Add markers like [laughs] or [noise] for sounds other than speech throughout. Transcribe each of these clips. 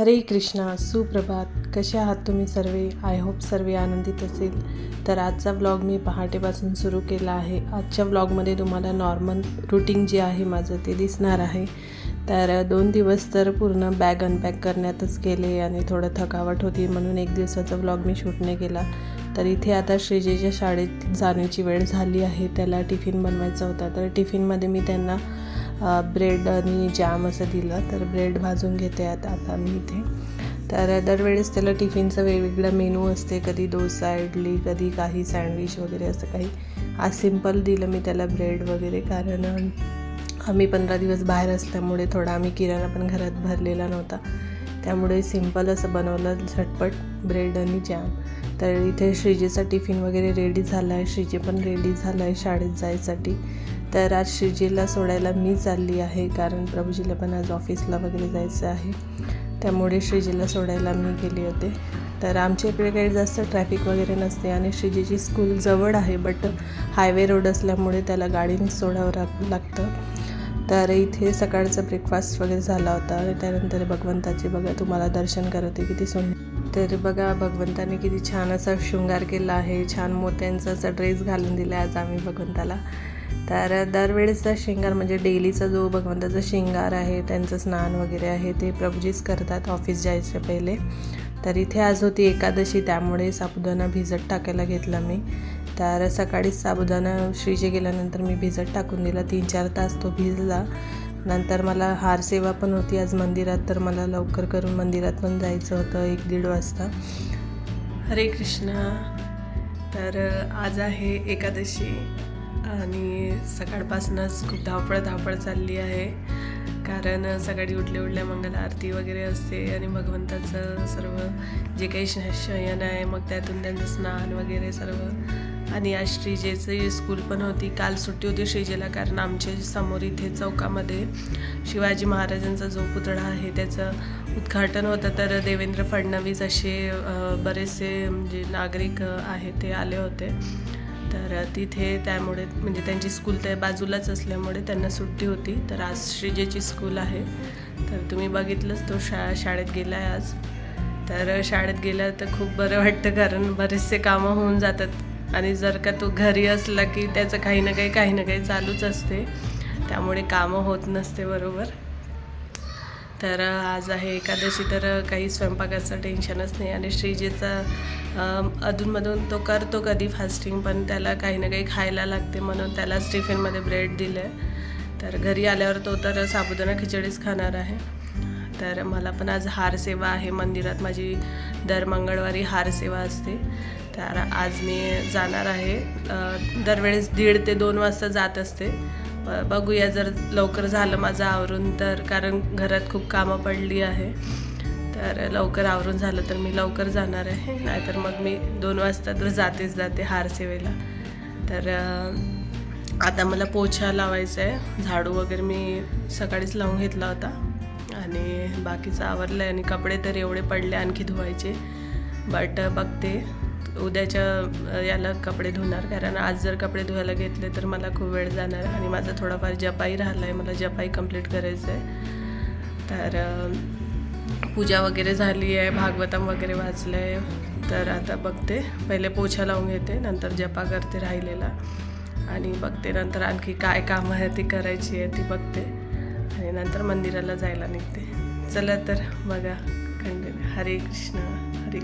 हरे कृष्णा सुप्रभात. कसे आहात तुम्ही सर्वे? आय होप सर्वे आनंदित असेल. तर आजचा व्लॉग मी पहाटेपासून सुरू केला आहे. आजच्या व्लॉगमध्ये तुम्हाला नॉर्मल रुटीन जे आहे माझं ते दिसणार आहे. तर दोन दिवस तर पूर्ण बॅग अनपॅक करण्यातच गेले आणि थोडं थकावट होती म्हणून एक दिवसाचा व्लॉग मी शूट नाही केला. तर इथे आता श्रीजेच्या शाळेत जाण्याची वेळ झाली आहे. त्याला टिफिन बनवायचा होता. तर टिफिनमध्ये मी त्यांना ब्रेड आणि जॅम असं दिलं तर ब्रेड भाजून घेते आता आता मी इथे. तर दरवेळेस त्याला टिफिनचं वेगवेगळं मेनू असते कधी डोसा इडली कधी काही सँडविच वगैरे असं काही. आज सिंपल दिलं मी त्याला ब्रेड वगैरे कारण आम्ही पंधरा दिवस बाहेर असल्यामुळे थोडा आम्ही किराणा पण घरात भरलेला नव्हता. त्यामुळे सिंपल असं बनवलं झटपट ब्रेड आणि जॅम तर इथे श्रीजेचा टिफिन वगैरे रेडी झाला आहे श्रीजे पण रेडी झाला आहे शाळेत जायसाठी. तर आज श्रीजीला सोडायला मी चालली आहे कारण प्रभूजीला पण आज ऑफिसला वगैरे जायचं आहे. त्यामुळे श्रीजीला सोडायला मी गेले होते. तर आमच्या इकडे काही जास्त ट्रॅफिक वगैरे नसते आणि श्रीजीची स्कूल जवळ आहे बट हायवे रोड असल्यामुळे त्याला गाडीने सोडावं लाग लागतं. तर इथे सकाळचा ब्रेकफास्ट वगैरे झाला होता. आणि त्यानंतर भगवंताचे बघा तुम्हाला दर्शन करते किती सुंदर तर बघा भगवंताने किती छान असा शृंगार केला आहे. छान मोत्यांचा असा ड्रेस घालून दिला आज आम्ही भगवंताला. तर दरवेळेसचा शृंगार म्हणजे डेलीचा जो भगवंताचा शृंगार आहे त्यांचं स्नान वगैरे आहे ते प्रभूजीच करतात ऑफिस जायच्या पहिले. तर इथे आज होती एकादशी त्यामुळे साबुदाणा भिजत टाकायला घेतला मी. तर सकाळीच साबुदाणा श्रीजे गेल्यानंतर मी भिजत टाकून दिला. तीन चार तास तो भिजला. नंतर मला हार सेवा पण होती आज मंदिरात तर मला लवकर करून मंदिरात पण जायचं होतं एक दीड वाजता. हरे कृष्णा. तर आज आहे एकादशी आणि सकाळपासूनच खूप धावपळ धावपळ चालली आहे. कारण सकाळी उठल्या उठल्या मंगल आरती वगैरे असते आणि भगवंताचं सर्व जे काही श शयन आहे मग त्यातून त्यांचं स्नान वगैरे सर्व. आणि आज श्रीजेचं स्कूल पण होती. काल सुट्टी होती श्रीजेला कारण आमच्यासमोर इथे चौकामध्ये शिवाजी महाराजांचा जो पुतळा आहे त्याचं उद्घाटन होतं. तर देवेंद्र फडणवीस असे बरेचसे म्हणजे नागरिक आहेत ते आले होते. तर तिथे त्यामुळे म्हणजे त्यांची स्कूल त्या बाजूलाच असल्यामुळे त्यांना सुट्टी होती. तर आज श्रीजेची स्कूल आहे. तर तुम्ही बघितलंच तो शा शाळेत गेला आहे आज. तर शाळेत गेला तर खूप बरं वाटतं कारण बरेचसे कामं होऊन जातात. आणि जर का तो घरी असला की त्याचं काही ना काही काही ना काही चालूच असते. त्यामुळे कामं होत नसते बरोबर? तर आज आहे एकादशी तर काही स्वयंपाकाचं टेन्शनच नाही. आणि श्रीजेचा अधूनमधून तो करतो कधी फास्टिंग पण त्याला काही ना काही खायला लागते म्हणून त्यालाच टिफिनमध्ये ब्रेड दिलं आहे तर घरी आल्यावर तो तर साबुदाणा खिचडीच खाणार आहे. तर मला पण आज हार सेवा आहे. मंदिरात माझी दर मंगळवारी हार सेवा असते. तर आज मी जाणार आहे. दरवेळेस दीड ते दोन वाजता जात असते. बघूया जर लवकर झालं माझं आवरून तर कारण घरात खूप कामं पडली आहे. तर लवकर आवरून झालं तर मी लवकर जाणार आहे. नाहीतर मग मी दोन वाजता तर जातेच जाते हार सेवेला. तर आता मला पोछा लावायचा आहे. झाडू वगैरे मी सकाळीच लावून घेतला होता. आणि बाकीचं आवरलं आहे आणि कपडे तर एवढे पडले आणखी धुवायचे. बट बघते. उद्याच्या याला कपडे धुणार. कारण आज जर कपडे धुवायला घेतले तर मला खूप वेळ जाणार आणि माझा थोडाफार जपाई राहिला आहे मला जपाई कंप्लीट करायचं आहे तर पूजा वगैरे झाली आहे भागवतम वगैरे वाचलं आहे तर आता बघते. पहिले पोछा लावून घेते नंतर जपा करते राहिलेला. आणि बघते नंतर आणखी काय कामं आहे ती करायची आहे ती बघते. आणि नंतर मंदिराला जायला निघते. चला तर बघा कंटिन्यू. हरे कृष्ण हरे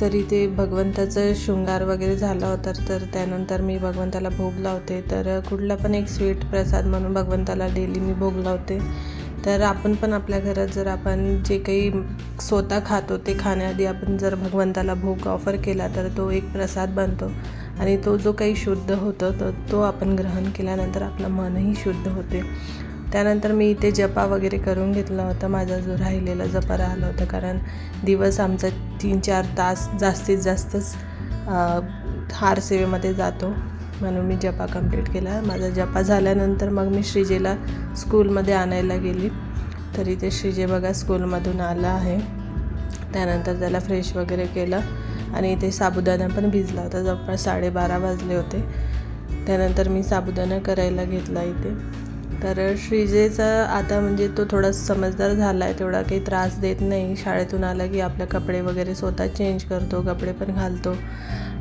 तरी ते भगवंताचं शृंगार वगैरे झाला होता तर त्यानंतर मी भगवंताला भोग लावते. तर कुठला पण एक स्वीट प्रसाद म्हणून भगवंताला डेली मी भोग लावते. तर आपण पण आपल्या घरात जर आपण जे काही स्वतः खातो ते खाण्याआधी आपण जर भगवंताला भोग ऑफर केला तर तो एक प्रसाद बनतो. आणि तो जो काही शुद्ध होतो तर तो आपण ग्रहण केल्यानंतर आपलं मनही शुद्ध होते. त्यानंतर मी इथे जपा वगैरे करून घेतला होता. माझा जो राहिलेला जपा राहिला होता. कारण दिवस आमचा तीन चार तास जास्तीत जास्तच हार सेवेमध्ये जातो. म्हणून मी जपा कंप्लीट केला. माझा जपा झाल्यानंतर मग मी श्रीजेला स्कूलमध्ये आणायला गेली. तर इथे श्रीजे बघा स्कूलमधून आला आहे. त्यानंतर त्याला फ्रेश वगैरे केलं आणि इथे साबुदाणा पण भिजला होता. जवळपास साडेबारा वाजले होते. त्यानंतर मी साबुदाणा करायला घेतला इथे. तर श्रीजेचा आता म्हणजे तो थोडा समजदार झाला आहे तेवढा काही त्रास देत नाही. शाळेतून आला की आपले कपडे वगैरे स्वतः चेंज करतो कपडे पण घालतो.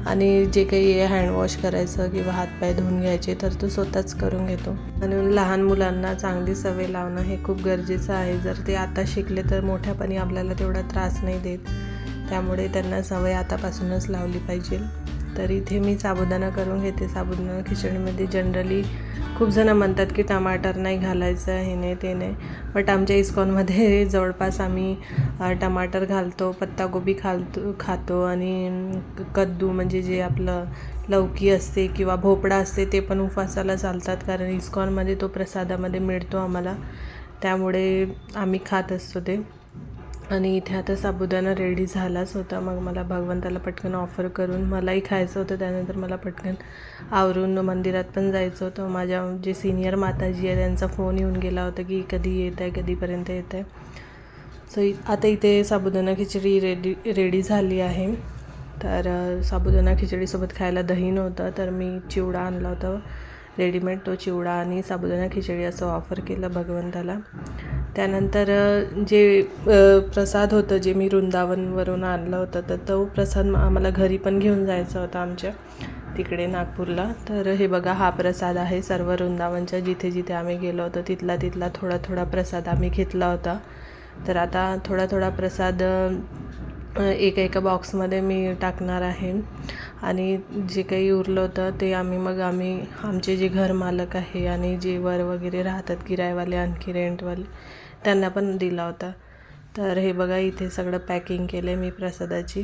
आणि जे काही हँडवॉश करायचं किंवा हातपाय धुवून घ्यायचे तर तो स्वतःच करून घेतो. आणि लहान मुलांना चांगली सवय लावणं हे खूप गरजेचं आहे. जर ते आता शिकले तर मोठ्यापणी आपल्याला तेवढा त्रास नाही देत. त्यामुळे त्यांना सवय आतापासूनच लावली पाहिजे. तर इथे मी साबुदाणा करून घेते. साबुदाणा खिचडीमध्ये जनरली खूप जणं म्हणतात की टमाटर नाही घालायचं हे नाही ते नाही. बट आमच्या इस्कॉनमध्ये [laughs] जवळपास आम्ही टमाटर घालतो पत्तागोबी खालतो खातो आणि कद्दू म्हणजे जे आपलं लौकी असते किंवा भोपळा असते ते पण उपवासाला चालतात. कारण इस्कॉनमध्ये तो प्रसादामध्ये मिळतो आम्हाला. त्यामुळे आम्ही खात असतो ते. आणि इथे आता साबुदाणा रेडी झालाच होता. मग मला भगवंताला पटकन ऑफर करून मलाही खायचं होतं. त्यानंतर मला पटकन आवरून मंदिरात पण जायचं होतं. माझ्या जे सिनियर माताजी आहे त्यांचा फोन येऊन गेला होता की कधी येत आहे कधीपर्यंत येत आहे. सो इ आता इथे साबुदाणा खिचडी रेडी रेडी झाली आहे. तर साबुदाणा खिचडीसोबत खायला दही नव्हतं तर मी चिवडा आणला होता. रेडीमेड तो चिवडा आणि साबुदाणा खिचडी असं ऑफर केलं भगवंताला. त्यानंतर जे प्रसाद होतं जे मी वृंदावनवरून आणलं होतं तर तो प्रसाद आम्हाला घरी पण घेऊन जायचा होता आमच्या तिकडे नागपूरला. तर हे बघा हा प्रसाद आहे सर्व वृंदावनच्या. जिथे जिथे आम्ही गेलो होतो तिथला तिथला थोडा थोडा प्रसाद आम्ही घेतला होता. तर आता थोडा थोडा प्रसाद एक एका एका बॉक्समध्ये मी टाकणार आहे. आणि जे काही उरलं होतं ते आम्ही मग आम्ही आमचे जे घर मालक आहे आणि जे वर वगैरे राहतात किरायवाले आणखी रेंटवाले त्यांना पण दिला होता. तर हे बघा इथे सगळं पॅकिंग केलं आहे मी प्रसादाची.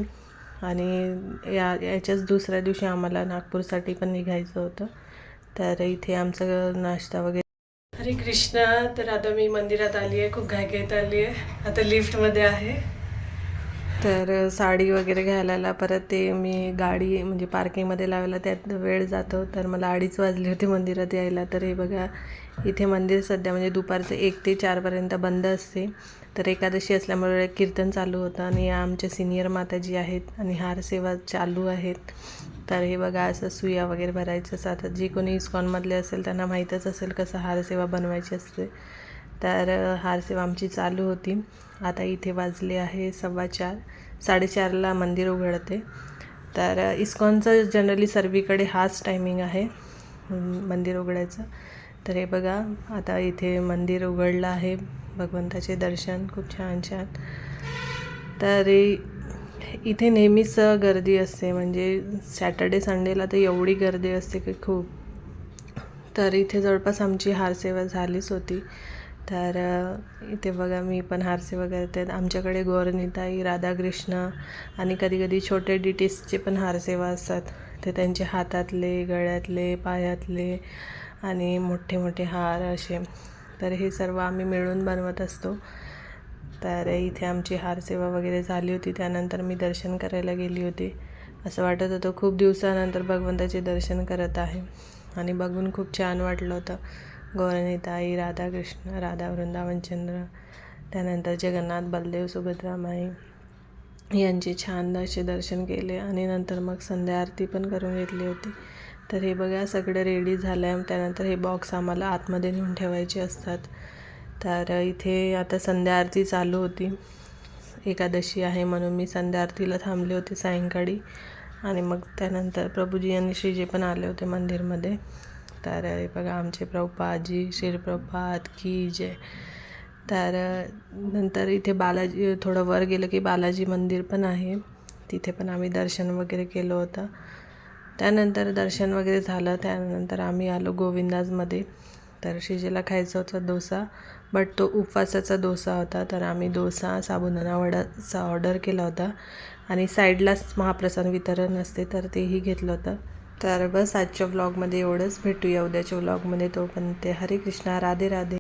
आणि या याच्याच दुसऱ्या दिवशी आम्हाला नागपूरसाठी पण निघायचं होतं. तर इथे आमचं नाश्ता वगैरे. हरे कृष्णा. तर आता मी मंदिरात आली आहे खूप घाईघाईत आली आहे आता लिफ्टमध्ये आहे. तर साडी वगैरे घालायला परत ते मी गाडी म्हणजे पार्किंगमध्ये लावायला त्यात वेळ जातो. तर मला अडीच वाजले होते मंदिरात यायला. तर हे बघा इथे मंदिर सध्या म्हणजे दुपारचं एक ते चारपर्यंत बंद असते. तर एकादशी असल्यामुळे कीर्तन चालू होतं आणि या आमच्या सिनियर माताजी आहेत आणि हार सेवा चालू आहेत. तर हे बघा असं सुया वगैरे भरायचं. असं आता जे कोणी इस्कॉनमधले असेल त्यांना माहीतच असेल कसं हार सेवा बनवायची असते. तर हारसेवा आमची चालू होती. आता इथे वाजले आहे सव्वा चार. साडेचारला मंदिर उघडते. तर इस्कॉनचं जनरली सर्वीकडे हाच टायमिंग आहे मंदिर उघडायचं. तर हे बघा आता इथे मंदिर उघडलं आहे. भगवंताचे दर्शन खूप छान छान. तर इथे नेहमीच गर्दी असते. म्हणजे सॅटर्डे संडेला तर एवढी गर्दी असते की खूप. तर इथे जवळपास आमची हारसेवा झालीच होती. तर इथे बघा मी पण हारसे वगैरे आहेत आमच्याकडे गौरनिताई राधाकृष्ण आणि कधी कधी छोटे डिटीसचे पण हारसेवा असतात ते त्यांचे हातातले गळ्यातले पायातले आणि मोठे मोठे हार असे. तर हे सर्व आम्ही मिळून बनवत असतो. तर इथे आमची हारसेवा वगैरे झाली होती. त्यानंतर मी दर्शन करायला गेली होती. असं वाटत होतं खूप दिवसानंतर भगवंताचे दर्शन करत आहे. आणि बघून खूप छान वाटलं होतं. गौरनीताई राधाकृष्ण राधा वृंदावनचंद्र त्यानंतर जगन्नाथ बलदेव सुभद्रामाई यांचे छान असे दर्शन केले आणि नंतर मग संध्या आरती पण करून घेतली होती. तर हे बघा सगळं रेडी झालं आहे त्यानंतर हे बॉक्स आम्हाला आतमध्ये नेऊन ठेवायचे असतात. तर इथे आता संध्या आरती चालू होती. एकादशी आहे म्हणून मी संध्या आरतीला थांबले होते सायंकाळी. आणि मग त्यानंतर प्रभूजी आणि श्रीजी पण आले होते मंदिरमध्ये. तर हे बघा आमचे प्रभुपादजी शिरप्रभात की जय. तर नंतर इथे बालाजी थोडं वर गेलं की बालाजी मंदिर पण आहे. तिथे पण आम्ही दर्शन वगैरे केलं होतं. त्यानंतर दर्शन वगैरे झालं. त्यानंतर आम्ही आलो गोविंदाजमध्ये. तर शिजेला खायचा होता डोसा बट तो उपवासाचा डोसा होता. तर आम्ही डोसा साबुदाणा वडाचा ऑर्डर केला होता. आणि साईडलाच महाप्रसाद वितरण असते तर तेही घेतलं होतं. तर बस आजच्या व्लॉगमध्ये एवढंच. भेटूया उद्याच्या व्लॉगमध्ये तोपर्यंत हरे कृष्णा राधे राधे.